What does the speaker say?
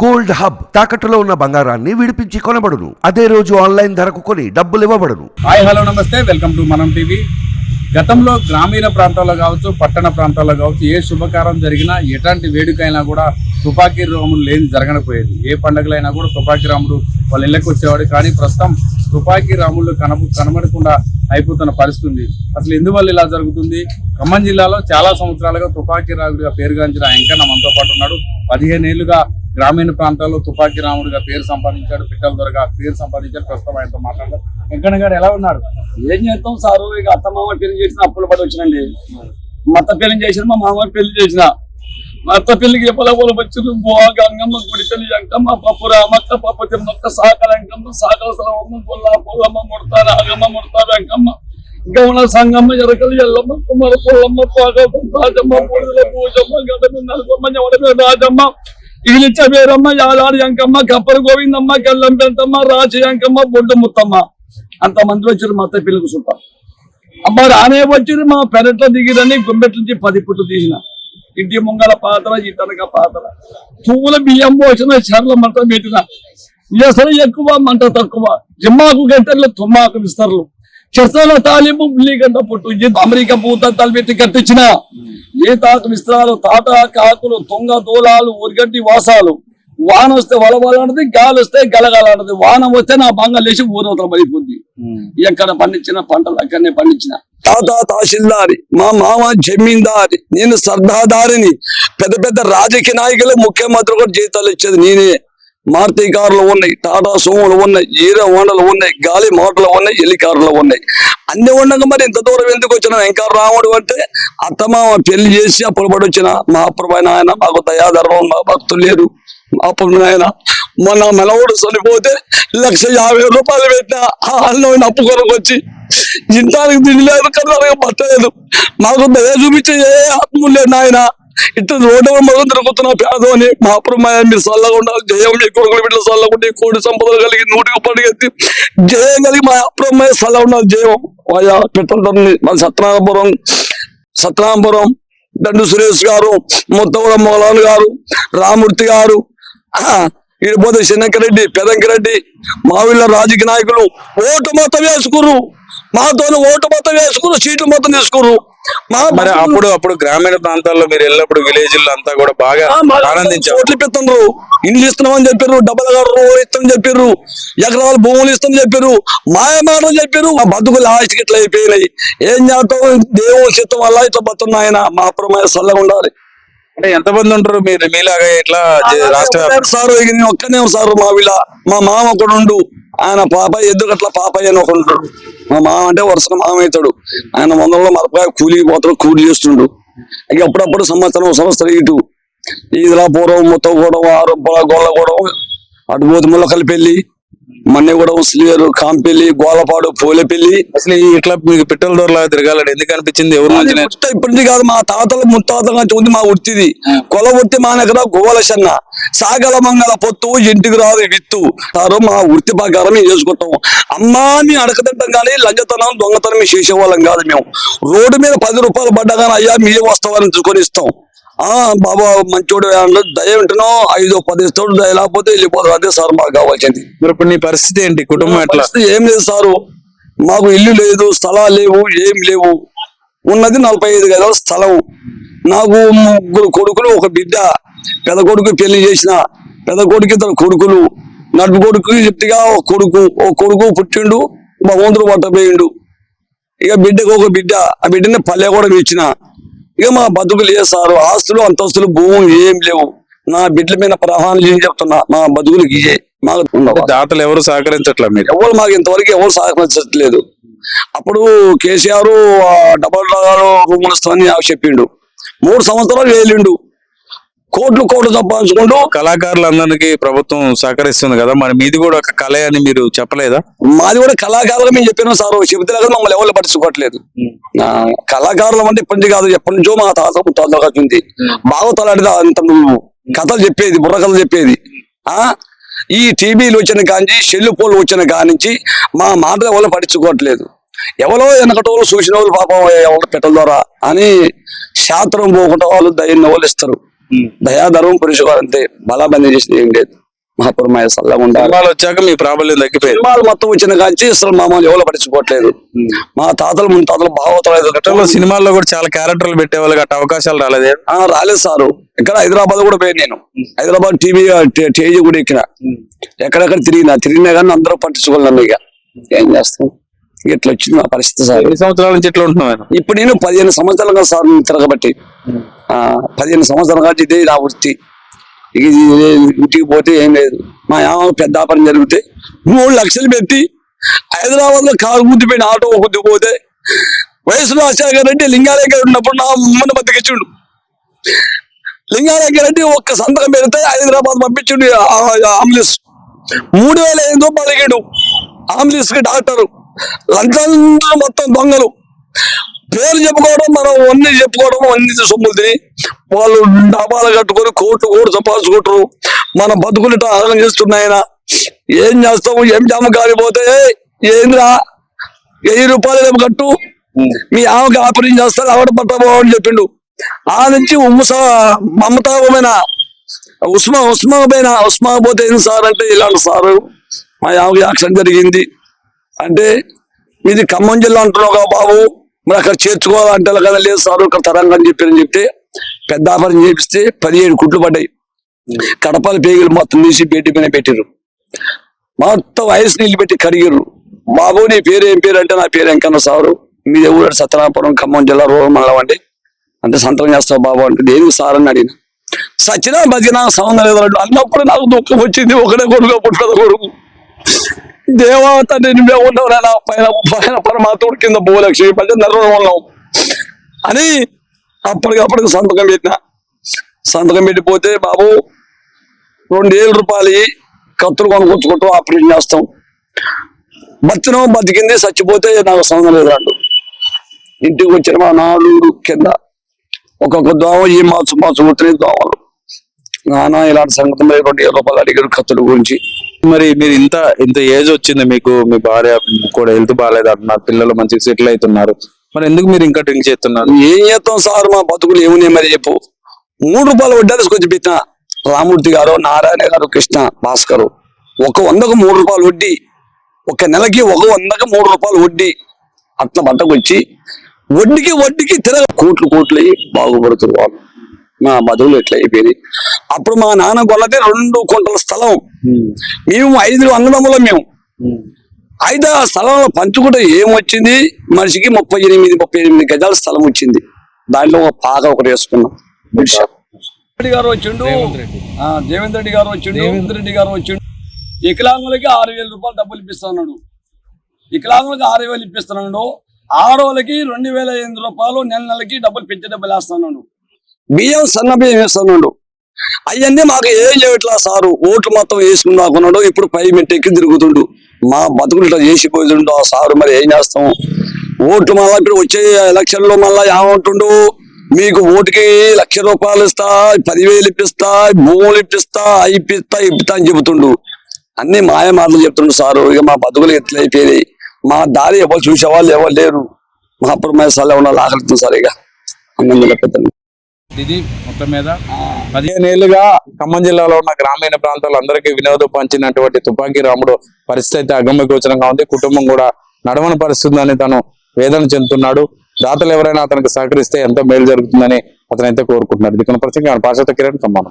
Gold hub తాకట్టులో ఉన్న బంగారాన్ని విడిపించి కొనబడును. అదే రోజు ఆన్లైన్ ధరకు కొని డబ్బులు ఇవ్వబడును. హాయ్ హలో నమస్తే. వెల్కమ్ టు మనం టీవీ. గతంలో గ్రామీణ ప్రాంతాల్లో కావచ్చు పట్టణ ప్రాంతాల్లో కావచ్చు ఏ శుభకారం జరిగినా ఎలాంటి వేడుకైనా కూడా తుపాకీ రాముడు లేని జరగకపోయేది. ఏ పండుగలైనా కూడా తుపాకీ రాముడు వాళ్ళ ఇళ్ళకి వచ్చేవాడు. కానీ ప్రస్తుతం తుపాకీ రాముళ్ళు కనబ కనబడకుండా అయిపోతున్న పరిస్థితి ఉంది. అసలు ఎందువల్ల ఇలా జరుగుతుంది? ఖమ్మం జిల్లాలో చాలా సంవత్సరాలుగా తుపాకీ రాముడిగా పేరుగాంచిన వెంకన్న మనతో పాటు ఉన్నాడు. పదిహేను ఏళ్ళుగా గ్రామీణ ప్రాంతాల్లో తుపాకీ రాముడిగా పేరు సంపాదించాడు పిట్టల దొరగా పేరు సంపాదించాడు ప్రస్తుతం ఆయనతో మాట్లాడారు వెంకన్న గారు ఎలా ఉన్నారు? ఏం చేస్తాం సారు? ఇక అత్త మామ పెళ్ళి చేసిన అప్పులు పడి వచ్చినండి. మత పెళ్ళి చేసిన మా మామ పెళ్ళి చేసిన. మత పెళ్ళికి ఎప్పల పొలం వచ్చింది? బోగా గంగమ్మ గుడి పెళ్ళి అంకమ్మ పప్పు రామక్క పప్పు తిమ్మక్క సాకర అంకమ్మ సాకర సరవమ్మ పొల్ల పొల్లమ్మ ముడత రాగమ్మ ముడత వెంకమ్మ. గమన సంగమ్మ ఎరకలు ఎల్లమ్మ కుమ్మర పొల్లమ్మ పాగమ్మ రాజమ్మ పూజమ్మ గదమ్మ నలసమ్మ ఎవడమే రాజమ్మ. ఇగిలిచ్చ వేరమ్మ యాలాడి యంకమ్మ కప్పర గోవిందమ్మ కల్లం పెంటమ్మ రాజు యంకమ్మ బొడ్డు ముత్తమ్మ. అంత మంది వచ్చారు మా అత్తయ్య పిల్లలకు చుట్టాం అమ్మ రానే వచ్చి మా పెరట్లో దిగిరని గుమ్మెట్ల నుంచి పది పుట్టు తీసిన. ఇంటి ముంగల పాత్ర ఇతనక పాత్ర. పువ్వుల బియ్యం పోసిన చర్ల మంట పెట్టిన. ఎసరు ఎక్కువ మంట తక్కువ. జిమ్మాకు గంటల్లో తుమ్మాకు విస్తరలు. చెసల తాలింపు ఉల్లిగడ్డ పుట్టు అమెరికా పూత తలపెట్టి కట్టించిన. ఏ తాకు విస్తరాలు తాట కాకులు తుంగ దూలాలు ఉరిగడ్డి వాసాలు. వాన వస్తే వలవలాంటిది గాలి వస్తే గలగలాంటిది. వాన వస్తే నా బంగ లేచి ఊరవతల పడిపోద్ది. ఎక్కడ పండించిన పంటలు అక్కడనే పండించిన. తాత తహసీల్దారి మా మామ జమీందారి నేను సర్దాదారిని. పెద్ద పెద్ద రాజకీయ నాయకులు ముఖ్యమంత్రి కూడా జీతాలు ఇచ్చేది నేనే. మార్తి కార్లు ఉన్నాయి టాటా సోములు ఉన్నాయి హీరో హోండలు ఉన్నాయి గాలి మోటార్లు ఉన్నాయి హెలికార్లు ఉన్నాయి. అన్ని ఉండగా మరి ఇంత దూరం ఎందుకు వచ్చిన ఇంకా రాముడు అంటే అత్తమామ పెళ్ళి చేసి అప్పుడు పడి వచ్చిన మా అప్పుడైన ఆయన మాకు దయాధర్మం మా భక్తులు లేరు. మా అప్పుడు ఆయన మొన్న మెలవుడు చనిపోతే లక్ష యాభై రూపాయలు పెట్టిన వాళ్ళు అప్పు కొరకు వచ్చి ఇంటానికి తిండి లేదు కన్నారుగా పట్టలేదు మాకు దయ చూపించే ఏ ఆత్మలు లేదు నాయన ఇట్లా రోడ్డు మొదలు తిరుగుతున్న పేదోని మా అప్పుడమాయ మీరు చల్లగా ఉండాలి. జయం మీ కొడుకులు బిడ్డలు చల్లగా ఉండి కోడి సంపదలు కలిగి నూటికి పడిగెత్తి జయం కలిగి మా అప్రమాయ చల్లగా ఉండాలి. జయం. ఆయా పెట్టండి. మా సత్యనారాయణపురం సత్యనారాయణపురం దండు సురేష్ గారు మొత్తం మౌలాన్ గారు రామూర్తి గారు ఈడ పోతే పెదంకిరెడ్డి మా వీళ్ళ రాజకీయ నాయకులు ఓటు మొత్తం వేసుకురు మాతో ఓటు మొత్తం వేసుకురు సీట్లు మొత్తం తీసుకురు మరి అప్పుడు అప్పుడు గ్రామీణ ప్రాంతాల్లో మీరు వెళ్ళినప్పుడు విలేజ్లో అంతా కూడా బాగా ఆనందించారు. ఓట్లు ఇప్పిస్తుండ్రు. ఇండ్లు ఇస్తున్నామని చెప్పారు డబ్బులు ఇస్తామని చెప్పారు ఎకరాల భూములు ఇస్తామని చెప్పారు మాయ మాటలు చెప్పారు మా బతుకులు ఆస్తికి ఇట్లా అయిపోయినాయి. ఏం చేస్తాం దేవుని చిత్తం వల్ల ఇట్లా బతున్నాయన మా అప్రమైన చల్లగా ఉండాలి. అంటే ఎంతమంది ఉంటారు మీరు? మీలాగా ఇట్లా రాష్ట్ర? సార్ ఒక్కనే సార్ మా వీళ్ళ. మా మామ ఒకడు ఉండు. ఆయన పాప అట్లా పాపయ్య అని ఒకడు ఉంటాడు మా మామ అంటే వరుసగా మామ అవుతాడు ఆయన వందల్లో మరపకాయ కూలికి పోతాడు కూలి చేస్తుండు. ఇక అప్పుడప్పుడు సంవత్సరం సంవత్సరం ఇటు. ఈదిలా పూర్వం మొత్తం కూడా ఆరు గొల్ల కూడా అటు పోతే ముల్లకల్లి పెళ్ళి మన్నెగూడెం శ్రీగారు కాంపెల్లి గోలపాడు పూలపెల్లి. అసలు ఇట్లా మీకు పిట్టల దొరలాగా తిరగాలని ఎందుకు అనిపించింది ఎవరు ఇప్పటిది కాదు మా తాతలు ముత్తాతల నుంచి ఉంది మా వృత్తిది. కొల వృత్తి మా దగ్గర గోవలసన్న సాగల మంగళ పొత్తు ఇంటికి రాదు విత్తు. సారు మా వృత్తి ప్రకారం మేము చేసుకుంటాం? అమ్మా మేము అడకతింటాం కానీ లంచతనం దొంగతనం చేసేవాళ్ళం కాదు మేము. రోడ్డు మీద పది రూపాయలు పడ్డా కానీ అయ్యా మీ వస్తావని చూసుకొని ఇస్తాం. బాబా మంచోడు అంటే దయ ఉంటున్నాం ఐదో పది ఇస్తాడు దయ లేకపోతే వెళ్ళిపోతాడు అదే సార్ మాకు కావాల్సింది. మరి ఇప్పుడు నీ పరిస్థితి ఏంటి? కుటుంబం ఎట్లా? ఏం లేదు సారు. మాకు ఇల్లు లేదు స్థలాలు లేవు ఏం లేవు. ఉన్నది నలభై ఐదు గదాల స్థలం నాకు ముగ్గురు కొడుకులు ఒక బిడ్డ. పెద్ద కొడుకు పెళ్ళి చేసిన. పెద్ద కొడుకు ఇద్దరు కొడుకులు. నడుపు కొడుకు చెప్తిగా ఒక కొడుకు. ఒక కొడుకు పుట్టిండు భగవంతుడు పట్టపోయిండు. ఇక బిడ్డకు ఒక బిడ్డ. ఆ బిడ్డని పల్లె కూడా ఇచ్చిన ఇక మా బతుకులు లేదు సారు ఆస్తులు అంతస్తులు భూములు ఏం లేవు. నా బిడ్డల మీద ప్రహాణం చేసి చెప్తున్నా మా బతుకులు ఇయే మాకు. దాతలు ఎవరు సహకరించట్లా మీరు? ఎవరు మాకు ఇంతవరకు ఎవరు సహకరించట్లేదు. అప్పుడు కేసీఆర్ డబల్ రూములు ఇస్తామని చెప్పిండు. మూడు సంవత్సరాలు వేలిండు. కోట్లు కోట్లు సంపాదించుకుంటూ కళాకారులందరికీ ప్రభుత్వం సహకరిస్తుంది కదా? మరి మీది కూడా ఒక కళ అని మీరు చెప్పలేదా? మాది కూడా కళాకారులుగా మేము చెప్పినాం సార్. చెబితే కదా మమ్మల్ని ఎవరు పట్టించుకోవట్లేదు. కళాకారులం అంటే ఇప్పటి కాదు ఎప్పటి నుంచో మా తాత ఉంది బాగోతలాడితే అంత కథలు చెప్పేది బుర్ర కథలు చెప్పేది. ఆ? ఈ టీవీలు వచ్చిన కాంచి సెల్లు పోలు వచ్చిన కానించి మా మాట ఎవరు పట్టించుకోవట్లేదు. ఎవరో వెనకటోళ్ళు చూసిన వాళ్ళు పాపం ఎవరు పెట్టల ద్వారా అని శాస్త్రం పోకుండా వాళ్ళు దయ్యం వాళ్ళు ఇస్తారు దయాధర్మం పురుషుడు అంతే బలాబందీ చేసింది ఏం లేదు. మహాపురమాయ సల్లగా ఉండాలి. సినిమాలు వచ్చాక మీ ప్రాబల్యం తగ్గిపోయింది. సినిమాలు మొత్తం వచ్చిన కాంచి అసలు మామూలు ఎవరు పట్టించుకోవట్లేదు. మా తాతలు ముందు తాతలు భాగవతలేదు గతంలో సినిమాల్లో కూడా చాలా క్యారెక్టర్లు పెట్టే వాళ్ళకి అట్ట అవకాశాలు రాలేదు రాలేదు సారు. ఇక్కడ హైదరాబాద్ కూడా పోయాను నేను. హైదరాబాద్ టీవీ స్టేజ్ కూడా ఎక్కిన. ఎక్కడెక్కడ తిరిగినా తిరిగినా కానీ అందరూ పట్టించుకోలేను ఇక ఏం చేస్తాం? ఇట్లా వచ్చింది మా పరిస్థితి సార్? ఎన్ని సంవత్సరాల నుంచి ఇట్లా ఉంటున్నావు ఆయన? ఇప్పుడు నేను పదిహేను సంవత్సరాలుగా సార్ తిరగబట్టి. ఆ, పదిహేను సంవత్సరాల నుంచి ఇదే నా వృత్తి. ఇంటికి పోతే ఏం లేదు. మా యామ పెద్ద వ్యాపారం జరిగితే మూడు లక్షలు పెట్టి హైదరాబాద్లో కారు గుద్దిపోయిన ఆటో గుద్దిపోతే వయసు రాజశేఖర రెడ్డి లింగాలేఖ ఉన్నప్పుడు నా అమ్మని బతికిచ్చుండు లింగాలేఖ రెడ్డి ఒక్క సంతకం పెడితే హైదరాబాద్ పంపించుండు అంబులెన్స్. మూడు వేల ఐదు రూపాయలు అడిగాడు అంబులెన్స్కి డాక్టర్. లంచాలు మొత్తం దొంగలు. పేరు చెప్పుకోవడం మనం అన్ని చెప్పుకోవడం అన్ని సొమ్ములు తిని వాళ్ళు డాబాలు కట్టుకొని కోట్లు కోట్లు సంపాదించుకుంటారు మన బతుకులు ఆహారం చేస్తున్నాయన ఏం చేస్తాము ఏం జామ కాలిపోతే ఏంద్రా? వెయ్యి రూపాయలు రేపు కట్టు. మీ ఆమెకి ఆపరేషన్ చేస్తారు ఆవిడ పట్టబో అని చెప్పిండు. ఆ నుంచి ఉమ్ముస మమతాపమైన ఉస్మా ఉస్మా పైన ఉస్మా పోతే ఏంది సార్ అంటే ఇలాంటి సారు? మా ఆమెకి యాక్సిడెంట్ జరిగింది. అంటే మీది ఖమ్మం జిల్లా అంటున్నావు బాబు. మరి అక్కడ చేర్చుకోవాలంటే కదా లేదు సార్ ఇక్కడ తరంగా అని చెప్పారని చెప్తే పెద్ద ఆపరేషన్ చేపిస్తే పదిహేడు కుట్లు పడ్డాయి. కడపల పేగులు మొత్తం తీసి బెడ్డి పైన పెట్టారు మొత్తం వయసు నీళ్ళు పెట్టి కడిగిర్రు. బాబు నీ పేరు ఏం పేరు అంటే నా పేరు వెంకన్న సారు. మీ ఊరు సత్యనాపురం ఖమ్మం జిల్లా రూరల్ మండలం అండి. అంటే సంతకం చేస్తావు బాబు అంటే దేనికి సార్ అని అడిగిన. సచ్చినా బతికినా సంబంధం లేదు అన్నప్పుడు నాకు దుఃఖం వచ్చింది. ఒకటే కొడుకు పుట్టదు కొడుకు. దేవత నేను మేము ఉన్నావు పైన పైన పరమాత్ముడు కింద భూలక్ష్మి పైన నర్రం ఉన్నాం. అని అప్పటికప్పటికి సంతకం పెట్టిన. సంతకం పెట్టిపోతే బాబు రెండు వేల రూపాయలు కత్తులు కొనుక్కొచ్చుకుంటూ ఆపరేషన్ చేస్తాం. బతినం బతికింది చచ్చిపోతే నాకు సంబంధం లేదు రాడు. ఇంటికి వచ్చిన మా నాలుగు కింద ఒక్కొక్క దోమ ఈ మాసు మాసు కుట్టిన దోమలు. నానా ఇలాంటి సంగతి లేదు రెండు వేల రూపాయలు అడిగారు కత్తుల గురించి. మరి మీరు ఇంత ఇంత ఏజ్ వచ్చింది మీకు మీ భార్య కూడా హెల్త్ బాగాలేదు అంటున్నారు పిల్లలు మంచిగా సెటిల్ అవుతున్నారు. మరి ఎందుకు మీరు ఇంకా డ్రింక్ చేస్తున్నారు? ఏం చేస్తాం సార్ మా బతుకులు ఏమున్నాయి మరి చెప్పు. మూడు రూపాయలు వడ్డీ కొంచెం పెట్టిన. రామూర్తి గారు నారాయణ గారు కృష్ణ భాస్కరు. ఒక వందకు మూడు రూపాయలు వడ్డీ. ఒక నెలకి ఒక వందకు మూడు రూపాయలు వడ్డీ. అట్లా బట్టకొచ్చి వడ్డీకి వడ్డీకి తిరగ కోట్లు కోట్లు అయ్యి బాగుపడుతున్నారు వాళ్ళు. మా బతుకులు ఎట్లా అయిపోయింది అప్పుడు మా నాన్న కొల్లతే రెండు కుంటల స్థలం మేము ఐదు అన్నదమ్ములం మేము. అయితే ఆ స్థలంలో పంచుకుంటే ఏమొచ్చింది? మనిషికి ముప్పై ఎనిమిది ముప్పై ఎనిమిది గజాల స్థలం వచ్చింది. దాంట్లో ఒక పాక ఒకటి వేసుకున్నాం. రెడ్డి గారు వచ్చిండు. ఆ, దేవేంద్ర రెడ్డి గారు వచ్చిండు. దేవేంద్ర రెడ్డి. గారు వచ్చిండు. వికలాంగులకి ఆరు వేల రూపాయలు డబ్బులు ఇప్పిస్తున్నాడు. వికలాంగులకి ఆరు వేలు ఇప్పిస్తున్నాడు. ఆడవాళ్ళకి రెండు వేల ఎనిమిది రూపాయలు నెల నెలకి డబ్బులు పెంచే డబ్బులు వేస్తున్నాడు. బియ్యం సన్న బియ్యం వేస్తున్నాడు. అవన్నీ మాకు ఏం చేయట్లా సారు? ఓట్లు మొత్తం వేసుకుందాకున్నాడు ఇప్పుడు పై మెట్టెక్కి తిరుగుతుండు. మా బతుకులు ఇట్లా చేసిపోతుండు ఆ సారు మరి ఏం చేస్తాం? ఓట్లు మళ్ళీ ఇప్పుడు వచ్చే ఎలక్షన్లో మళ్ళీ ఏమంటుండు? మీకు ఓటుకి లక్ష రూపాయలు ఇస్తా పదివేలు ఇప్పిస్తా భూములు ఇప్పిస్తా ఇప్పిస్తా ఇప్పిస్తా అని చెబుతుండు. అన్ని మాయ మాటలు చెప్తుండు సారు. ఇక మా బతుకులు ఎట్లయిపోయినాయి మా దారి ఎవరు చూసేవాళ్ళు ఎవరు లేరు? మహాపురమేశాలు ఉన్న ఆకలిస్తుంది సార్ ఇక? అన్నం పెద్ద ఇది మొత్తం మీద పదిహేను ఏళ్ళుగా ఖమ్మం జిల్లాలో ఉన్న గ్రామీణ ప్రాంతాలందరికీ వినోదం పంచినటువంటి తుపాకీ రాముడు పరిస్థితి అయితే అగమ్య గోచరంగా ఉంది. కుటుంబం కూడా నడవని పరిస్థితుందని తను వేదన చెందుతున్నాడు. దాతలు ఎవరైనా అతనికి సహకరిస్తే ఎంతో మేలు జరుగుతుందని అతనైతే కోరుకుంటున్నాడు ఇది కొన్ని ప్రత్యేక పాశ్చాత్య కిరణ్ ఖమ్మం.